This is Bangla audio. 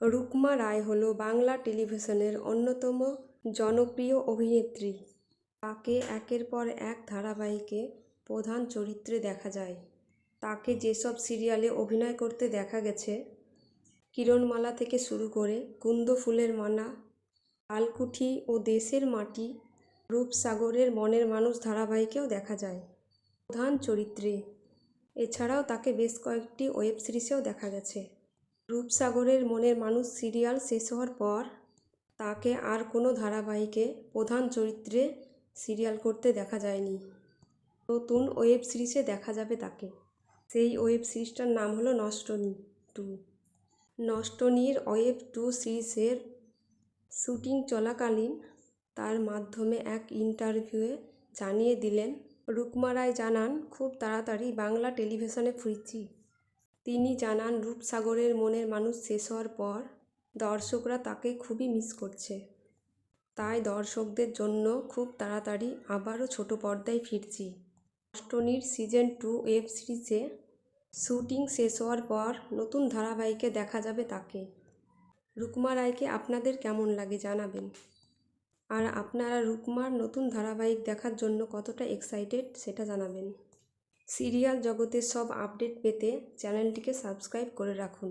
রুকমা রায় হল বাংলা টেলিভিশনের অন্যতম জনপ্রিয় অভিনেত্রী। তাকে একের পর এক ধারাবাহিকে প্রধান চরিত্রে দেখা যায়। তাকে যেসব সিরিয়ালে অভিনয় করতে দেখা গেছে, কিরণমালা থেকে শুরু করে কুন্দ ফুলের মানা আলকুঠি ও দেশের মাটি, রূপসাগরের মনের মানুষ ধারাবাহিকেও দেখা যায়। প্রধান চরিত্রে। এছাড়াও তাকে বেশ কয়েকটি ওয়েব সিরিজেও দেখা গেছে। রূপসাগরের মনের মানুষ সিরিয়াল শেষ হওয়ার পর তাকে আর কোনো ধারাবাহিকে প্রধান চরিত্রে সিরিয়াল করতে দেখা যায়নি। নতুন ওয়েব সিরিজে দেখা যাবে তাকে। সেই ওয়েব সিরিজটার নাম হলো নষ্টনী টু। নষ্টনীর ওয়েব টু সিরিজের শুটিং চলাকালীন তার মাধ্যমে এক ইন্টারভিউয়ে জানিয়ে দিলেন রুকমা রায় জানান, খুব তাড়াতাড়ি বাংলা টেলিভিশনে ফিরছি। তিনি জানান, রূপসাগরের মনের মানুষ শেষ হওয়ার পর দর্শকরা তাকে খুবই মিস করছে। তাই দর্শকদের জন্য খুব তাড়াতাড়ি আবারও ছোট পর্দায় ফিরছি। নষ্টনীর সিজন টু ওয়েব সিরিজে শুটিং শেষ হওয়ার পর নতুন ধারাবাহিকে দেখা যাবে তাকে। রুকমা রায়কে আপনাদের কেমন লাগে জানাবেন? আর আপনারা রুকমার নতুন ধারাবাহিক দেখার জন্য কতটা এক্সাইটেড সেটা জানাবেন। সিরিয়াল জগতের সব আপডেট পেতে চ্যানেলটিকে সাবস্ক্রাইব করে রাখুন।